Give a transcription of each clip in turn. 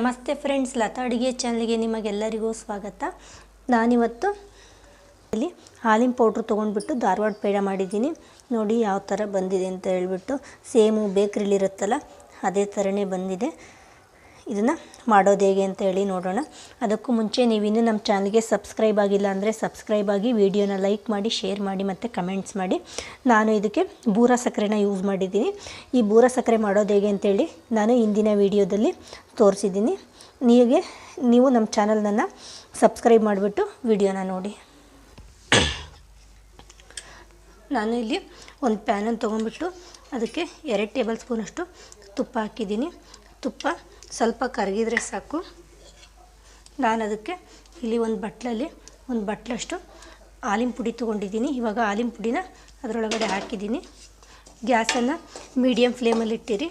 ನಮಸ್ತೆ ಫ್ರೆಂಡ್ಸ್, ಲತಾ ಅಡುಗೆ ಚಾನಲ್ಗೆ ನಿಮಗೆಲ್ಲರಿಗೂ ಸ್ವಾಗತ. ನಾನಿವತ್ತು ಇಲ್ಲಿ ಹಾಲಿನ ಪೌಡ್ರ್ ತೊಗೊಂಡ್ಬಿಟ್ಟು ಧಾರವಾಡ ಪೇಡ ಮಾಡಿದ್ದೀನಿ. ನೋಡಿ ಯಾವ ಥರ ಬಂದಿದೆ ಅಂತ ಹೇಳ್ಬಿಟ್ಟು ಸೇಮು ಬೇಕ್ರಿಲಿರುತ್ತಲ್ಲ, ಅದೇ ಥರನೇ ಬಂದಿದೆ. ಇದನ್ನು ಮಾಡೋದು ಹೇಗೆ ಅಂತ ಹೇಳಿ ನೋಡೋಣ. ಅದಕ್ಕೂ ಮುಂಚೆ ನೀವು ಇನ್ನೂ ನಮ್ಮ ಚಾನಲ್ಗೆ ಸಬ್ಸ್ಕ್ರೈಬ್ ಆಗಿಲ್ಲ ಅಂದರೆ ಸಬ್ಸ್ಕ್ರೈಬ್ ಆಗಿ ವಿಡಿಯೋನ ಲೈಕ್ ಮಾಡಿ, ಶೇರ್ ಮಾಡಿ ಮತ್ತು ಕಮೆಂಟ್ಸ್ ಮಾಡಿ. ನಾನು ಇದಕ್ಕೆ ಬೂರ ಸಕ್ಕರೆನ ಯೂಸ್ ಮಾಡಿದ್ದೀನಿ. ಈ ಬೂರ ಸಕ್ಕರೆ ಮಾಡೋದು ಹೇಗೆ ಅಂತೇಳಿ ನಾನು ಇಂದಿನ ವಿಡಿಯೋದಲ್ಲಿ ತೋರಿಸಿದ್ದೀನಿ. ನೀವೇ, ನೀವು ನಮ್ಮ ಚಾನಲ್ನನ್ನು ಸಬ್ಸ್ಕ್ರೈಬ್ ಮಾಡಿಬಿಟ್ಟು ವಿಡಿಯೋನ ನೋಡಿ. ನಾನು ಇಲ್ಲಿ ಒಂದು ಪ್ಯಾನನ್ನು ತೊಗೊಂಡ್ಬಿಟ್ಟು ಅದಕ್ಕೆ ಎರಡು ಟೇಬಲ್ ಸ್ಪೂನಷ್ಟು ತುಪ್ಪ ಹಾಕಿದ್ದೀನಿ. ತುಪ್ಪ ಸ್ವಲ್ಪ ಕರಗಿದ್ರೆ ಸಾಕು. ನಾನು ಅದಕ್ಕೆ ಇಲ್ಲಿ ಒಂದು ಬಟ್ಲಲ್ಲಿ ಒಂದು ಬಟ್ಲಷ್ಟು ಹಾಲಿನ ಪುಡಿ ತೊಗೊಂಡಿದ್ದೀನಿ. ಇವಾಗ ಹಾಲಿನ ಪುಡಿನ ಅದರೊಳಗಡೆ ಹಾಕಿದ್ದೀನಿ. ಗ್ಯಾಸನ್ನು ಮೀಡಿಯಮ್ ಫ್ಲೇಮಲ್ಲಿ ಇಟ್ಟಿರಿ.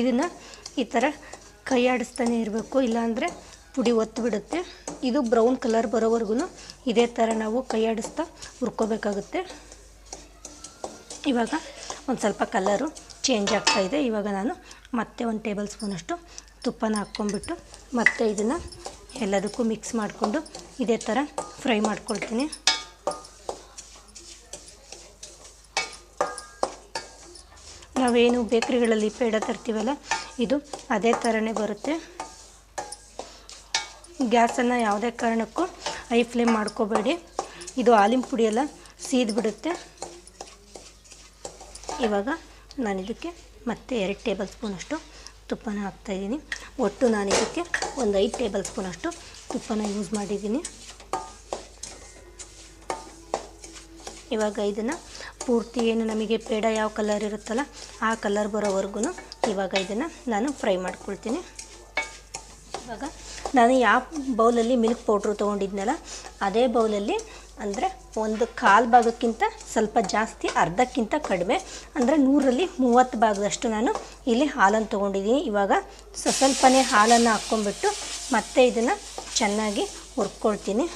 ಇದನ್ನು ಈ ಥರ ಕೈ ಆಡಿಸ್ತಾನೆ ಇರಬೇಕು. ಇಲ್ಲಾಂದರೆ ಪುಡಿ ಒತ್ತು ಬಿಡುತ್ತೆ. ಇದು ಬ್ರೌನ್ ಕಲರ್ ಬರೋವರೆಗೂ ಇದೇ ಥರ ನಾವು ಕೈ ಆಡಿಸ್ತಾ ಹುರ್ಕೋಬೇಕಾಗುತ್ತೆ. ಇವಾಗ ಒಂದು ಸ್ವಲ್ಪ ಕಲರು ಚೇಂಜ್ ಆಗ್ತಾಯಿದೆ ಇವಾಗ ನಾನು ಮತ್ತೆ ಒಂದು ಟೇಬಲ್ ಸ್ಪೂನಷ್ಟು ತುಪ್ಪನ ಹಾಕ್ಕೊಂಬಿಟ್ಟು ಮತ್ತೆ ಇದನ್ನು ಎಲ್ಲದಕ್ಕೂ ಮಿಕ್ಸ್ ಮಾಡಿಕೊಂಡು ಇದೇ ಥರ ಫ್ರೈ ಮಾಡ್ಕೊಳ್ತೀನಿ. ನಾವೇನು ಬೇಕ್ರಿಗಳಲ್ಲಿ ಪೇಡ ತರ್ತೀವಲ್ಲ, ಇದು ಅದೇ ಥರನೇ ಬರುತ್ತೆ. ಗ್ಯಾಸನ್ನು ಯಾವುದೇ ಕಾರಣಕ್ಕೂ ಹೈ ಫ್ಲೇಮ್ ಮಾಡ್ಕೋಬೇಡಿ. ಇದು ಹಾಲಿನ ಪುಡಿ ಎಲ್ಲ ಸೀದ್ಬಿಡುತ್ತೆ. ಇವಾಗ ನಾನು ಇದಕ್ಕೆ ಮತ್ತೆ ಎರಡು ಟೇಬಲ್ ಸ್ಪೂನಷ್ಟು ತುಪ್ಪನ ಹಾಕ್ತಾಯಿದ್ದೀನಿ. ಒಟ್ಟು ನಾನು ಇದಕ್ಕೆ ಒಂದು ಐದು ಟೇಬಲ್ ಸ್ಪೂನಷ್ಟು ತುಪ್ಪನ ಯೂಸ್ ಮಾಡಿದ್ದೀನಿ. ಇವಾಗ ಇದನ್ನು ಪೂರ್ತಿ ಏನು ನಮಗೆ ಪೇಡ ಯಾವ ಕಲರ್ ಇರುತ್ತಲ್ಲ ಆ ಕಲರ್ ಬರೋವರೆಗೂ ಇವಾಗ ಇದನ್ನು ನಾನು ಫ್ರೈ ಮಾಡ್ಕೊಳ್ತೀನಿ. ಇವಾಗ ನಾನು ಯಾವ ಬೌಲಲ್ಲಿ ಮಿಲ್ಕ್ ಪೌಡ್ರು ತೊಗೊಂಡಿದ್ನಲ್ಲ, ಅದೇ ಬೌಲಲ್ಲಿ ಅಂದರೆ ಒಂದು ಕಾಲು ಭಾಗಕ್ಕಿಂತ ಸ್ವಲ್ಪ ಜಾಸ್ತಿ, ಅರ್ಧಕ್ಕಿಂತ ಕಡಿಮೆ. ಅಂದರೆ ನೂರಲ್ಲಿ ಮೂವತ್ತು ಭಾಗದಷ್ಟು ನಾನು ಇಲ್ಲಿ ಹಾಲನ್ನು ತೊಗೊಂಡಿದ್ದೀನಿ. ಇವಾಗ ಸ್ವಲ್ಪನೇ ಹಾಲನ್ನು ಹಾಕ್ಕೊಂಬಿಟ್ಟು ಮತ್ತೆ ಇದನ್ನು ಚೆನ್ನಾಗಿ ಹುರ್ಕೊಳ್ತೀನಿ.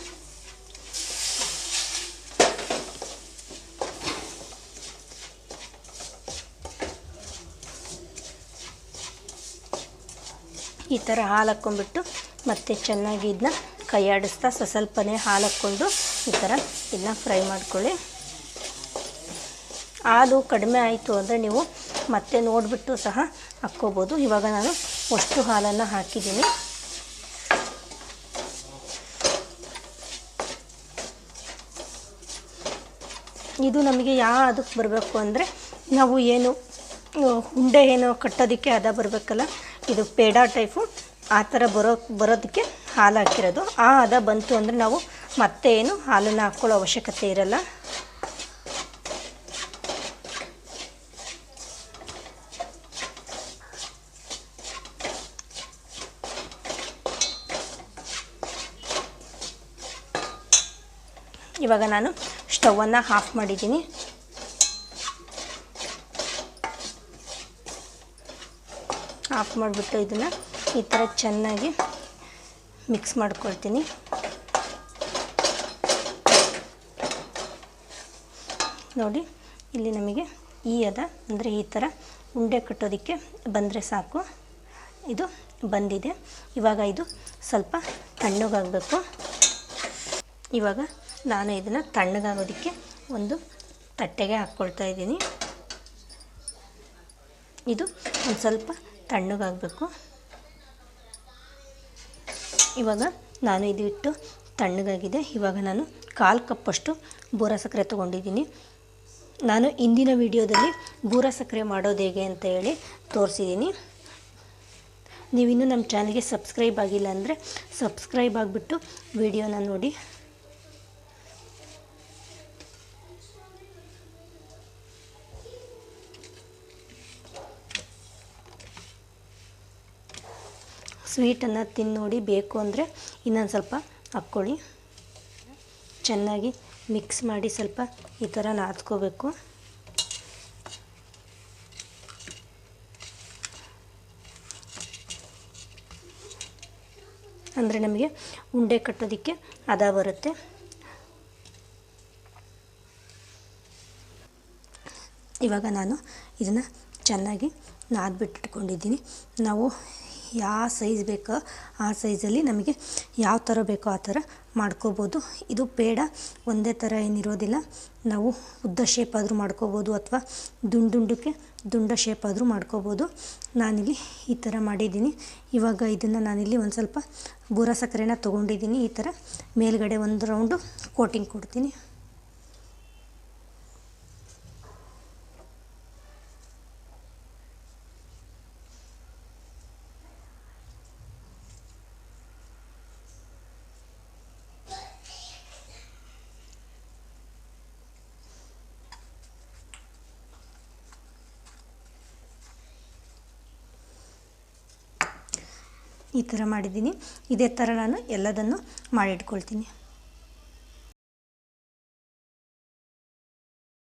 ಈ ಥರ ಹಾಲು ಹಾಕ್ಕೊಂಬಿಟ್ಟು ಮತ್ತೆ ಚೆನ್ನಾಗಿ ಇದನ್ನ ಕೈ ಆಡಿಸ್ತಾ ಹಾಲು ಹಾಕ್ಕೊಂಡು ಈ ಥರ ಇದನ್ನ ಫ್ರೈ ಮಾಡ್ಕೊಳ್ಳಿ. ಹಾಲು ಕಡಿಮೆ ಆಯಿತು ಅಂದರೆ ನೀವು ಮತ್ತೆ ನೋಡಿಬಿಟ್ಟು ಸಹ ಹಾಕ್ಕೋಬೋದು. ಇವಾಗ ನಾನು ಅಷ್ಟು ಹಾಲನ್ನು ಹಾಕಿದ್ದೀನಿ. ಇದು ನಮಗೆ ಯಾವ ಅದಕ್ಕೆ ಬರಬೇಕು ಅಂದರೆ ನಾವು ಏನು, ಉಂಡೆ ಏನೋ ಕಟ್ಟೋದಕ್ಕೆ ಅದ ಬರಬೇಕಲ್ಲ. ಇದು ಪೇಡ ಟೈಪು ಆ ಥರ ಬರೋ, ಬರೋದಕ್ಕೆ ಹಾಲು ಹಾಕಿರೋದು. ಆ ಹದ ಬಂತು ಅಂದರೆ ನಾವು ಮತ್ತೆ ಏನು ಹಾಲನ್ನು ಹಾಕ್ಕೊಳ್ಳೋ ಅವಶ್ಯಕತೆ ಇರಲ್ಲ. ಇವಾಗ ನಾನು ಸ್ಟವನ್ನು ಆಫ್ ಮಾಡಿದ್ದೀನಿ. ಆಫ್ ಮಾಡಿಬಿಟ್ಟು ಇದನ್ನು ಈ ಥರ ಚೆನ್ನಾಗಿ ಮಿಕ್ಸ್ ಮಾಡ್ಕೊಳ್ತೀನಿ. ನೋಡಿ, ಇಲ್ಲಿ ನಮಗೆ ಈ ಅದ, ಅಂದರೆ ಈ ಥರ ಉಂಡೆ ಕಟ್ಟೋದಕ್ಕೆ ಬಂದರೆ ಸಾಕು. ಇದು ಬಂದಿದೆ. ಇವಾಗ ಇದು ಸ್ವಲ್ಪ ತಣ್ಣಗಾಗಬೇಕು. ಇವಾಗ ನಾನು ಇದನ್ನು ತಣ್ಣಗಾಗೋದಕ್ಕೆ ಒಂದು ತಟ್ಟೆಗೆ ಹಾಕ್ಕೊಳ್ತಾ ಇದ್ದೀನಿ. ಇದು ಒಂದು ಸ್ವಲ್ಪ ತಣ್ಣಗಾಗಬೇಕು. ಇವಾಗ ನಾನು ಇದು ಇಟ್ಟು ತಣ್ಣಗಾಗಿದೆ. ಇವಾಗ ನಾನು ಕಾಲು ಕಪ್ಪಷ್ಟು ಬೂರ ಸಕ್ಕರೆ ತೊಗೊಂಡಿದ್ದೀನಿ. ನಾನು ಇಂದಿನ ವಿಡಿಯೋದಲ್ಲಿ ಬೂರ ಸಕ್ಕರೆ ಮಾಡೋದು ಹೇಗೆ ಅಂತ ಹೇಳಿ ತೋರಿಸಿದ್ದೀನಿ. ನೀವಿನ್ನೂ ನಮ್ಮ ಚಾನಲ್ಗೆ ಸಬ್ಸ್ಕ್ರೈಬ್ ಆಗಿಲ್ಲ ಅಂದರೆ ಸಬ್ಸ್ಕ್ರೈಬ್ ಆಗಿಬಿಟ್ಟು ವಿಡಿಯೋನ ನೋಡಿ. ಸ್ವೀಟನ್ನು ತಿಂದು ನೋಡಿ ಬೇಕು ಅಂದರೆ ಇನ್ನೊಂದು ಸ್ವಲ್ಪ ಹಾಕ್ಕೊಳ್ಳಿ. ಚೆನ್ನಾಗಿ ಮಿಕ್ಸ್ ಮಾಡಿ ಸ್ವಲ್ಪ ಈ ಥರ ನಾದ್ಕೋಬೇಕು ಅಂದರೆ ನಮಗೆ ಉಂಡೆ ಕಟ್ಟೋದಕ್ಕೆ ಹದ ಬರುತ್ತೆ. ಇವಾಗ ನಾನು ಇದನ್ನು ಚೆನ್ನಾಗಿ ನಾದ್ಬಿಟ್ಟು ಇಟ್ಕೊಂಡಿದ್ದೀನಿ ನಾವು ಯಾವ ಸೈಜ್ ಬೇಕೋ ಆ ಸೈಜಲ್ಲಿ ನಮಗೆ ಯಾವ ಥರ ಬೇಕೋ ಆ ಥರ ಮಾಡ್ಕೋಬೋದು. ಇದು ಪೇಡ ಒಂದೇ ಥರ ಏನಿರೋದಿಲ್ಲ. ನಾವು ಉದ್ದ ಶೇಪ್ ಆದರೂ ಮಾಡ್ಕೋಬೋದು ಅಥವಾ ದುಂಡುಂಡಕ್ಕೆ ದುಂಡ ಶೇಪ್ ಆದರೂ ಮಾಡ್ಕೋಬೋದು. ನಾನಿಲ್ಲಿ ಈ ಥರ ಮಾಡಿದ್ದೀನಿ. ಇವಾಗ ಇದನ್ನು ನಾನಿಲ್ಲಿ ಒಂದು ಸ್ವಲ್ಪ ಬೂರ ಸಕ್ಕರೆನ ತೊಗೊಂಡಿದ್ದೀನಿ. ಈ ಥರ ಮೇಲ್ಗಡೆ ಒಂದು ರೌಂಡು ಕೋಟಿಂಗ್ ಕೊಡ್ತೀನಿ. ಈ ಥರ ಮಾಡಿದ್ದೀನಿ. ಇದೇ ಥರ ನಾನು ಎಲ್ಲದನ್ನು ಮಾಡಿಟ್ಕೊಳ್ತೀನಿ.